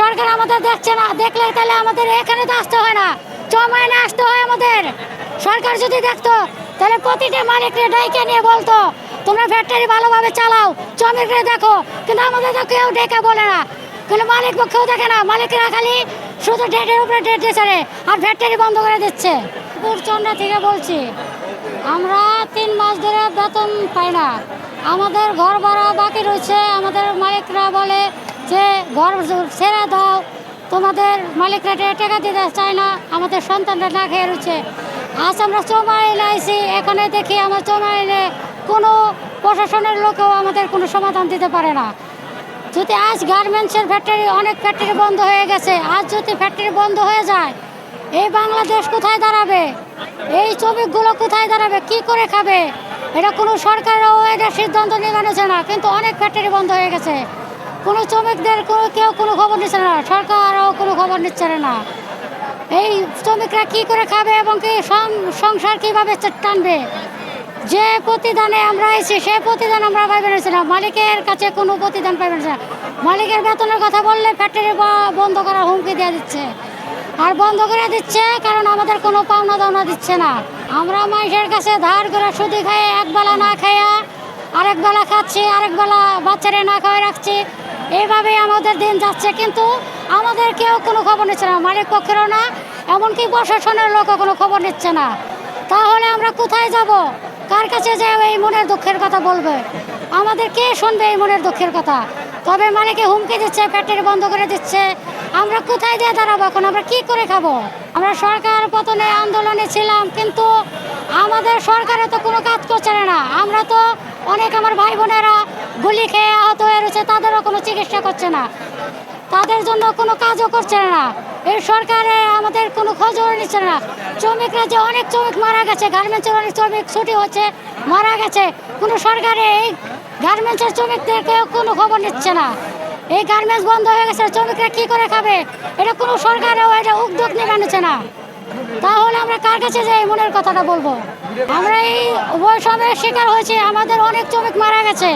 সরকার আমাদের দেখছে না দেখলে তাহলে আমাদের এখানে তো আসতে হয় না চমাইনে আসতে হয় আমাদের। সরকার যদি দেখতো তাহলে প্রতিটা মালিকরে ডাইকে নিয়ে বলতো তোমরা ফ্যাক্টরি ভালোভাবে চালাও শ্রমিকরে দেখো। কিন্তু আমাদের তো কেউ ডেকে বলে না। কিন্তু মালিক পক্ষেও দেখে না মালিকরা খালি শুধু ডেটের উপরে ডেট দিচ্ছে রে, আর ফ্যাক্টরি বন্ধ করে দিচ্ছে। চন্দ্রা থেকে বলছি আমরা তিন মাস ধরে বেতন পাই না। আমাদের ঘর ভাড়া বাকি রয়েছে আমাদের মালিকরা বলে যে ঘর ছেড়ে দাও। তোমাদের মালিকরা টাকা দিতে চায় না, আমাদের সন্তানরা না খেয়ে রয়েছে। আজ আমরা চৌমাইলে আইসি এখানে দেখি আমার চৌমাইলে কোনো প্রশাসনের লোকেও আমাদের কোনো সমাধান দিতে পারে না। যদি আজ গার্মেন্টসের ফ্যাক্টরি অনেক ফ্যাক্টরি বন্ধ হয়ে গেছে। আজ যদি ফ্যাক্টরি বন্ধ হয়ে যায়, এই বাংলাদেশ কোথায় দাঁড়াবে? এই শ্রমিকগুলো কোথায় দাঁড়াবে? কি করে খাবে? এটা কোনো সরকারও এটা সিদ্ধান্ত নিয়ে না। কিন্তু অনেক ফ্যাক্টরি বন্ধ হয়ে গেছে। কোনো শ্রমিকদের কোনো কেউ কোনো খবর নিচ্ছে না, সরকারও কোনো খবর নিচ্ছে না। এই শ্রমিকরা কি করে খাবে এবং কি সংসার কীভাবে টানবে? যে প্রতিদানে আমরা এসেছি, সে প্রতিদান আমরা পাইবেন না মালিকের কাছে কোনো প্রতিদান পাইবেন না মালিকের বেতনের কথা বললে ফ্যাক্টরি বন্ধ করার হুমকি দিয়ে দিচ্ছে। আর বন্ধ করে দিচ্ছে কারণ আমাদের কোনো পাওনা দাওনা দিচ্ছে না। আমরা মানুষের কাছে ধার করে সুদি খাই একবেলা না খাইয়া আরেক বেলা খাচ্ছি, আরেক বেলা বাচ্চারে না খাওয়াই রাখছি। এইভাবেই আমাদের দিন যাচ্ছে, কিন্তু আমাদের কেউ কোনো খবর নিচ্ছে না, মালিক পক্ষেরও না, এমনকি প্রশাসনের লোকও কোনো খবর নিচ্ছে না। তাহলে আমরা কোথায় যাব? কার কাছে যে এই মনের দুঃখের কথা বলবে? আমাদের কে শুনবে এই মনের দুঃখের কথা? তবে মালিকে হুমকি দিচ্ছে, ফ্যাক্টরি বন্ধ করে দিচ্ছে। আমরা কোথায় দিয়ে দাঁড়াবো এখন? আমরা কি করে খাব? আমরা সরকার পতনে আন্দোলনে ছিলাম, কিন্তু আমাদের সরকারে তো কোনো কাজ করছে না। আমরা তো অনেক আমার ভাই বোনেরা গুলি খেয়ে আহত হয়ে রয়েছে, তাদেরও কোনো চিকিৎসা করছে না। তাদের জন্য কোনো কাজও করছে না। এই সরকারে আমাদের কোনো খোঁজও নিচ্ছে না। শ্রমিকরা যে অনেক শ্রমিক মারা গেছে গার্মেন্টসের অনেক শ্রমিক ছুটি হচ্ছে, মারা গেছে। কোনো সরকারে এই গার্মেন্টসের শ্রমিকদেরকে কোনো খবর নিচ্ছে না। এই গার্মেন্টস বন্ধ হয়ে গেছে, শ্রমিকরা কি করে খাবে? এটা কোনো সরকারেও এটা উদ্যোগ নিচ্ছে না। তাহলে আমরা কার কাছে যে এই মনের কথাটা বলব। আমরা এই বৈষম্যের শিকার হয়েছি, আমাদের অনেক শ্রমিক মারা গেছে।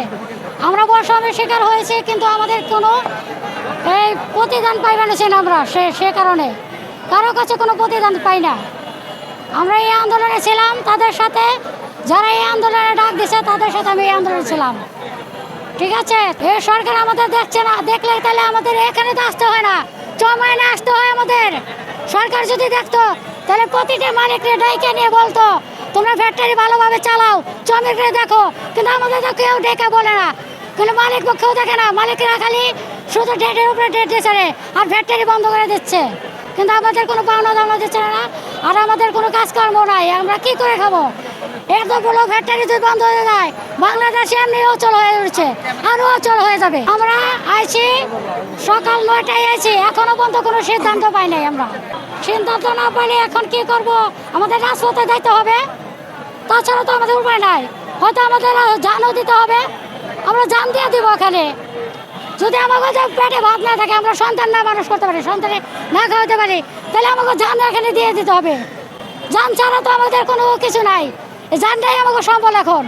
আমরা বৈষম্যের শিকার হয়েছি, কিন্তু আমাদের কোনো এই প্রতিদান পাইবে না আমরা সে সে কারণে। কারও কাছে কোনো প্রতিদান পাই না। আমরা এই আন্দোলনে ছিলাম তাদের সাথে, যারা এই আন্দোলনে ডাক দিছে তাদের সাথে আমি এই আন্দোলনে ছিলাম। ঠিক আছে? এ সরকার আমাদের দেখছে না, দেখলে তাহলে আমাদের এখানে তো আসতে হয় না চমাইনে আসতে হয় আমাদের। সরকার যদি দেখতো, তাহলে প্রতিটা মালিকরে ডাইকে নিয়ে বলতো, তোমরা ফ্যাক্টরি ভালোভাবে চালাও শ্রমিকরে দেখো, কিন্তু আমাদের তো কেউ ডেকে বলে না। কিন্তু মালিক পক্ষেও দেখে না। মালিকরা খালি শুধু ডেটের উপরে ডেট দিচ্ছে রে, আর ফ্যাক্টরি বন্ধ করে দিচ্ছে। কিন্তু আমাদের কোনো পাওনা দাওনা দিচ্ছে না। আর আমাদের কোনো কাজকর্ম নাই। আমরা কি করে খাব? এতগুলো ফ্যাক্টরি যদি বন্ধ হয়ে যায় বাংলাদেশ এমনি অচল হয়ে উঠছে। আরও অচল হয়ে যাবে। আমরা আইছি সকাল নয়টায় আইছি। এখনও পর্যন্ত কোনো সিদ্ধান্ত পাই নাই আমরা। সিদ্ধান্ত না পাইলে এখন কি করব? আমাদের রাজপথে যাইতে হবে। তাছাড়া তো আমাদের উপায় নাই। হয়তো আমাদের জানও দিতে হবে। আমরা জান দিয়ে দিব এখানে যদি আমাকে যে পেটে ভাত না থাকে আমরা সন্তান না মানুষ করতে পারি সন্তানে না খাওয়াতে পারি তাহলে আমাকে জান এখানে দিয়ে দিতে হবে। জান ছাড়া তো আমাদের কোনো কিছু নাই। এই জানটাই আমাকে সম্বল এখন।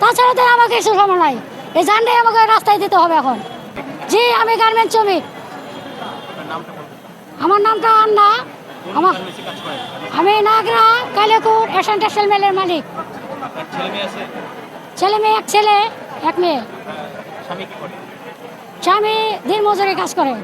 তাছাড়া তো আমাকে কিছু সম্বল নাই। এই জানটাই আমাকে রাস্তায় দিতে হবে এখন। জি আমি গার্মেন্ট শ্রমিক। আমার নামটা আন্না। আমার আমি নাগরা কালেকুর এশিয়ান টেক্সটাইল মেলের মালিক। ছেলে মেয়ে এক ছেলে। এক মেয়ে স্বামী দিন মজুরি কাজ করে।